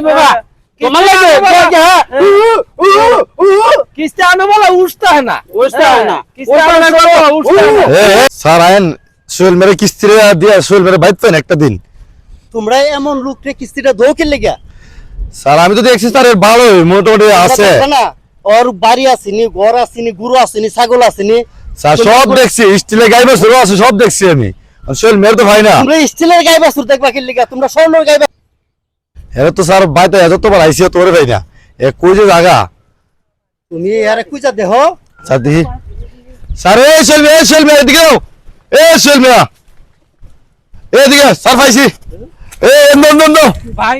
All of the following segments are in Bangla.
বাবা? তোমার লাগে? কিস্তি আনো বলে উঠতে হয় না। উঠতে হয় না। কিস্তি আনো বলে উঠতে হয় না। এ, এ, স্যার আইন সোহেল মেরে কিস্তি দিয়া সোহেল মেরে বাইত একটা দিন। তোমরা এমন লোকরে কিস্তিটা লেগা স্যার আমি তো দেখছি স্যার মোটামুটি আছে। না? ওর বাড়ি আসেনি ঘর আসেনি গুরু আসেনি ছাগল আসেনি। স্যার সব দেখছি স্টিলের গাই বাছুরও আছে সব দেখছি আমি। সোহেল মেরে তো ভাই না। তোমরা স্টিলের গাই বাছুর দেখবা কি লেগা তোমরা স্বর্ণের গাই বাছুর এরা তো স্যার বাইতে এত বার আইসিও তোরে ভাই না। এ কই যে জায়গা তুমি আরে কুইজা দেহ স্যার স্যার এ মেয়ে সোহেল এদিকে। এ সোহেল মেয়া এদিকে স্যার পাইছি। এ নো নো নো ভাই।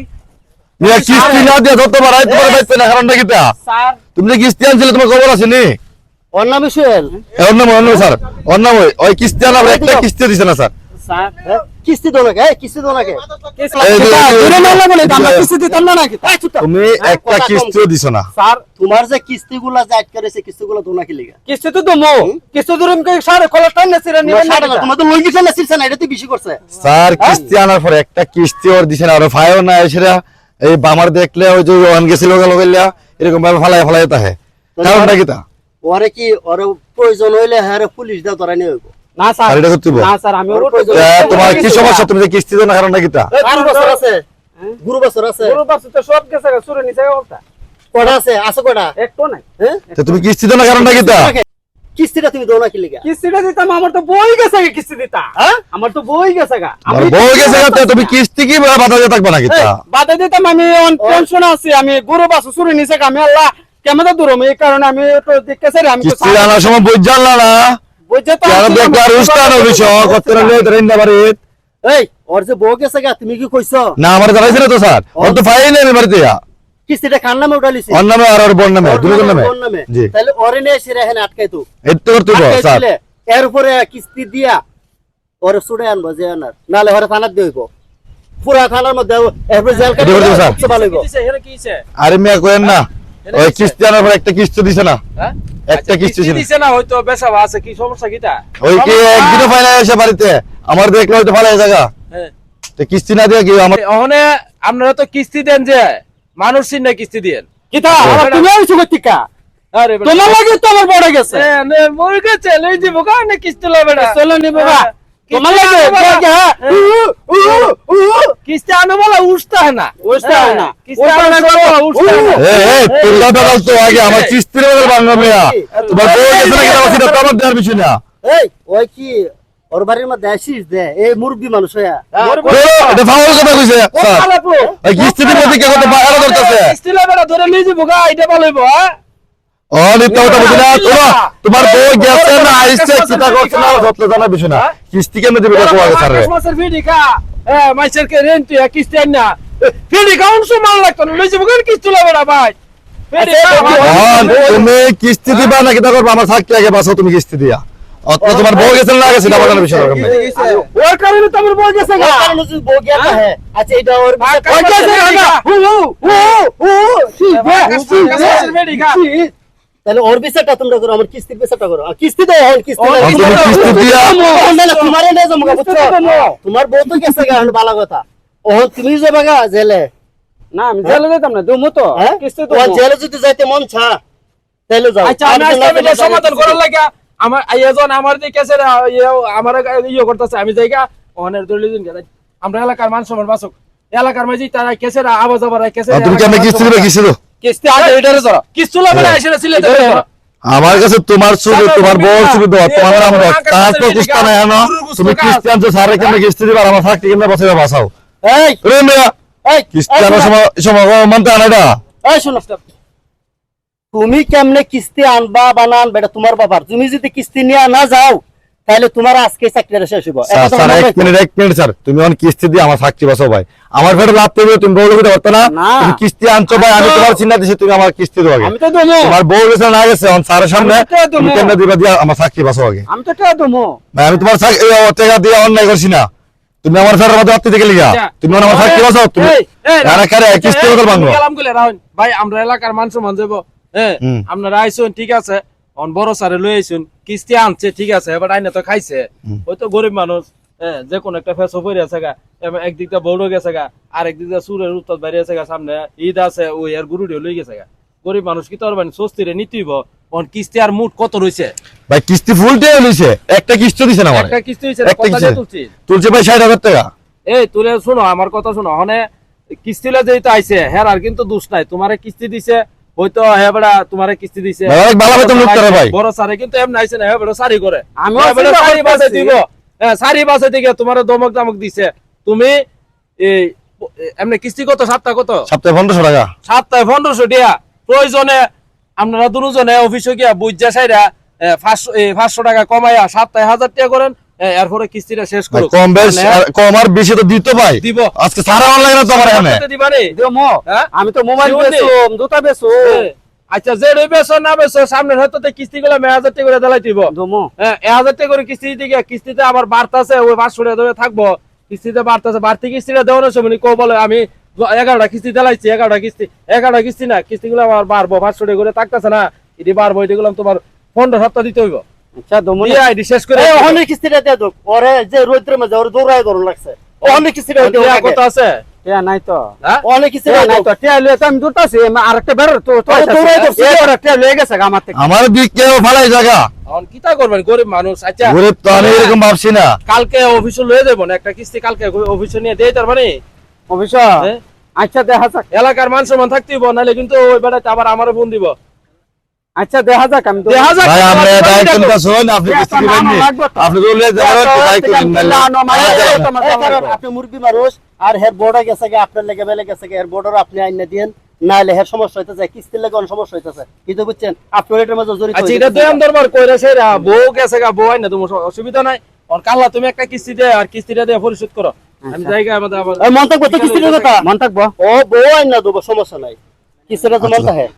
মিয়া কিস্তি না দিয়া যত বার আইতে পারে বাইতে না কারণটা কিটা? স্যার। তুমি যে কিস্তি আনছিলে তোমার খবর আছে নি? ওর নামে সোহেল ওর নাম ওর নাম স্যার। ওর নাম ওই কিস্তি আনা একটা কিস্তি দিছে না স্যার? কিস্তি দো এই কিস্তি দো যে- কিস্তি। তুমি হ্যাঁ, একটা কিস্তিও দিছো না। স্যার তোমার যে কিস্তিগুলা যে আটকে রয়েছে কিস্তিগুলো দো নাকি লেগা? কিস্তি তো দমো। কিস্তি নিবেন না তোমার তোমার তো লই না সিলছে না এটা তুই বেশি করছে। স্যার কিস্তি আনার পরে একটা কিস্তি ওর দিছে না আর ফায়ও না এসেরা। এই বামার দেখলে ওই যে ওয়ান গেছিল গেলিয়া এরকম ভাবে ফালাই ফালাই তাহে কারণটা কি তা? ওরে কি ওরে প্রয়োজন হইলে হ্যাঁ পুলিশ দাও তোরা নিয়ে হইব। না স্যার এটা করতে না স্যার আমি ওর প্রয়োজন- এ, তোমার কি সমস্যা? তুমি কিস্তি তা? গুরু বছর আছে। গুরু বছর আছে। গরু বাচ্চা তো সব গেছে সুরে নিচে গা কটা আছে? আছে কটা? একটু নাই। তো তুমি কিস্তি দাও না কারণটা তা? কিস্তিটা তুমি লেগা? কিস্তিটা দিতাম আমার তো বই গেছে কিস্তি দিতা। হ্যাঁ? আমার তো বই গেছে গা। আর বউ গেছে গা, তুমি কিস্তি কি বাধা দিয়ে থাকবে তা? বাধা দিতাম আমি টেনশন আছি আমি গরু বাছু সুরে নিচে গা, আমি আল্লাহ কেমন দূর এই কারণে আমি তো দেখতেছি আমি তো কিস্তি আনার সময় বুঝ জানলা না? না আমার জানাইছে না তো স্যার। ওর তো ফাইল নেই বাড়িতে কিস্তিটা খান নামে উঠালিছি ওর নামে আর ওর বোন নামে ওর নামে। জি। তাহলে ওরে নিয়ে এসে রেহেন আটকাই তো এই তো করতে হইবো, স্যার। এর উপরে কিস্তি দিয়া ওরে ছুড়ে আনব যে আনার। নালে ওরে থানার দিয়ে হইব। পুরা থানার মধ্যে এরপরে জেল কাটে এটা করতে হবে, স্যার। সবচেয়ে ভালো হইব আরে মিয়া কোয়েন না। ওই কিস্তি আনার পর একটা কিস্তি দিছে না। একটা কিস্তি দিছে না। হয়তো বেচা আছে কি সমস্যা কিটা? ওই কি একদিনও পাই না এসে বাড়িতে? আমার দেখলে হয়তো ভালো জায়গা। হ্যাঁ। তো কিস্তি না দিয়ে কি আমার ওখানে আপনারা তো কিস্তি দেন যে মানুষ চিন না কিস্তি দেন কিতা তুমি আইছো কইতিকা আরে তোমার লাগে তো আমার বড় গেছে। এ, নে, মরে গেছে লই দিব কারণে কিস্তি লবে না চলো নি বাবা হ্যাঁ। তোমার কিস্তি আনো বলে- হ্যাঁ। উঠতে হয় না। উঠতে হয় না। হয় আমার কিস্তির বাংলা মিয়া। বউ গেছে সেটা তো আমার দেওয়ার না। এই ওই কি ওর বাড়ির মধ্যে আসিস দে। এই মুরব্বী মানুষ হইয়া। ও, এটা ফাউল কথা কইছে স্যার। খারাপ লোক। এই কিস্তি দিতে দিকে কত বাড়া করতেছে কিস্তি লবে না ধরে লই দিব গা এটা বলে হ্যাঁ। তোমার তোমার বউ গেছে না আইছে কিটা করছে না সত্য জানা বিষয় না কিস্তি কেন দিবে মাসের কে রেন্ট আন না ফিডি মাল লাগতো না না ভাই। অন, তুমি কিস্তি দিবা না কিটা করবা আমার থাকতে আগে বাসো তুমি কিস্তি দিয়া। অত তোমার বউ গেছে না গেছে আমার বিষয় না ওর কারণে তো গেছে যদি বউ থাকে, আচ্ছা এটা ওর গেছে? হু, হু, হু, হু, ঠিক, তাহলে ওর বিচারটা তোমরা করো আমার কিস্তির বিচারটা করো। আর কিস্তি দেয় এখন কিস্তি তোমারে বুঝছ? তোমার বউ তো গেছে গা, কথা। তুমি যাবে গা জেলে। না আমি জেলে যেতাম না দুমু তো। হ্যাঁ? কিস্তি তো জেলে যদি যাইতে মন ছা তাহলে যাও। আচ্ছা আমি সমাধান করার লাগা আমার এজন আমার দিকে আছে আমার ইয়ে করতেছে আমি জায়গা অনের দলিল দিন আমরা এলাকার মান সম্মান বাসক এলাকার মাঝে তারা কেসে আওয়াজ আবার কেসে তুমি কেমন কিস্তি দিবে কিস্তি দাও কিস্তি আছে এটারে ধরো কিস্তি লাগবে না এসে ছিলে ধরো আমার কাছে তোমার ছবি তোমার বউর ছবি তোমার নাম কাজ তো কুস্তা না তুমি সারে কেমন কিস্তি দিবা আমার থাকতে কেমন বসে বাসাও এই রে মিয়া এই কিস্তি এই আনার শোনো, সময় সময় মানতে আনা এই শোনো। তুমি কেমনে কিস্তি আনবা বানান বেটা তোমার বাবার তুমি যদি কিস্তি নিয়ে না যাও তাহলে তোমার আজকে চাকরিটা শেষ হইব। স্যার এক মিনিট এক মিনিট স্যার। তুমি অন কিস্তি দিয়ে আমার বসো ভাই। আমার লাভ পেবে তুমি বউ লোকে পারতো না। তুমি কিস্তি আনছো ভাই আমি তোমার চিন্তা দিছি তুমি আমার কিস্তি দেবো আগে। আমি তো দমু তোমার বউ গেছে না গেছে অন স্যারের সামনে। তুমি দিবা। দিয়া আমার বসো আগে। আমি তো টাকা দমু ভাই আমি তোমার টাকা দিয়ে অন্যায় করছি না। তুমি আমার মধ্যে থেকে লিগা তুমি আমার থাকতে বসো তুমি কারে কিস্তি বদল গুলে রাহুন ভাই আমরা এলাকার মানুষ মান যাব হ্যাঁ আপনারা আইসুন ঠিক আছে। অন বড় সারে লই আইসুন কিস্তি আনছে ঠিক আছে এবার আইনে তো খাইছে। ওই তো গরিব মানুষ হ্যাঁ যে কোনো একটা ফেসও পড়ে আছে গা এবার একদিক দিয়ে বৌড়ো গেছে গা আর একদিক দিয়ে সুরের উত্তর বাইরে আছে গা সামনে ঈদ আছে ওই আর গুরুডিও লই গেছে গা। গরিব মানুষ কি তোর মানে স্বস্তিরে নিতেইব? অন কিস্তি আর মুট কত রইছে? ভাই কিস্তি ফুল লইছে একটা কিস্তি দিছে না আমার। একটা কিস্তি হইছে একটা কথা কিস্তি। তুলছি তুলছে ভাই ষাট হাজার টাকা। এই তুলে শোনো আমার কথা শোনো হনে কিস্তিলে যেহেতু আইছে হ্যাঁ আর কিন্তু দোষ নাই তোমারে কিস্তি দিছে হয়তো হ্যাঁ বেড়া তোমারে কিস্তি দিছে। অনেক ভালো বেতন লোক করে ভাই। বড় সারে কিন্তু এমন আইছে না হ্যাঁ বেড়া সারি করে। হ্যাঁ সারি বাসে দিব। হ্যাঁ সারি বাসে দিকে তোমার দমক দমক দিছে। তুমি এই এমনি কিস্তি কত সাতটা কত? সপ্তাহে পনেরোশো টাকা। সাতটায় পনেরোশো টিয়া। প্রয়োজনে আপনারা দুজনে অফিসে গিয়া বুঝা সাইরা পাঁচশো টাকা কমাইয়া সাতটায় হাজার টাকা করেন। এরপরে কিস্তিটা শেষ করুন কম বেশ মানে কম আর বেশি তো দিত ভাই। দিব। আজকে সারা অনলাইন তো আমার এখানে। দিবা রে? দেমো হ্যাঁ? আমি তো মোবাইল? বেচুম জুতা বেচুম। আচ্ছা যে না বেছো সামনের হয়তো কিস্তি গুলো মে হাজার টাকা করে দেলাই দিব। দমো হ্যাঁ এক হাজার টাকা করে কিস্তি দিতে গিয়া কিস্তিতে আবার বাড়তাছে ওই পাঁচশো টাকা ধরে থাকব। কিস্তিতে বাড়তাছে বাড়তি কিস্তিটা দেওয়ানোর সময় কো বলে আমি এগারোটা কিস্তি দিলাইছি এগারোটা কিস্তি এগারোটা কিস্তি না কিস্তি গুলো আমার বাড়বো পাঁচশো টাকা করে থাকতেছে না এটি বাড়বো এটি গুলো তোমার পনেরো সপ্তাহ দিতে হইব। আচ্ছা দমো দিয়ে আইডি শেষ করে এই অনেক কিস্তিটা দিয়ে দোক ওরে যে রৌদ্রের মাঝে ওরে দৌড়ায় দৌড় লাগছে। অনেক কিস্তিটা দিয়ে কত আছে? টিয়া নাই তো। হ্যাঁ? অনেক কিস্তিটা নাই তো। টিয়া লিয়ে তো আমি দুটাছি আরেকটা বের তো তো ধরছি। টিয়া লিয়ে গেছে আমার থেকে। আমার দিক কেউ ফালাই জায়গা। এখন কিতা করবেন? গরিব মানুষ আচ্ছা। গরিব তো আমি এরকম ভাবছি না। কালকে অফিসে লয়ে যাব না একটা কিস্তি কালকে অফিসে নিয়ে দেয় তার মানে। হ্যাঁ? আচ্ছা দেখা যাক। এলাকার মান সম্মান থাকতেইব নাহলে কিন্তু ওই বেড়াতে আবার আমারও ফোন দিব। আচ্ছা দেখা যাক আমি তো দেখা যাক। ভাই আমরা। নিতে আপনি কিস্তি দিবেন নি। আপনি বললে যাবেন কারণ আপনি মুরগি মানুষ আর গেছে গে আপনার লেগে বেলে গেছে হের বর্ডার আপনি আইনা দিয়েন সমস্যা হইতেছে কিস্তির লেগে অনেক সমস্যা হইতেছে। কিন্তু বুঝছেন আপনার এটার মাঝে জড়িত আচ্ছা এটা। দরবার কইরা সেরা বউ গেছে গা বউ আইনা তোমার অসুবিধা নাই। আর কাল্লা তুমি একটা কিস্তি দে আর কিস্তিটা দিয়ে পরিশোধ করো। আমি জায়গা আমাদের মন থাকব তো কিস্তির কথা? মন থাকব। ও বউ আইনা দেবো সমস্যা নাই। কিস্তিটা তো মন থাকে।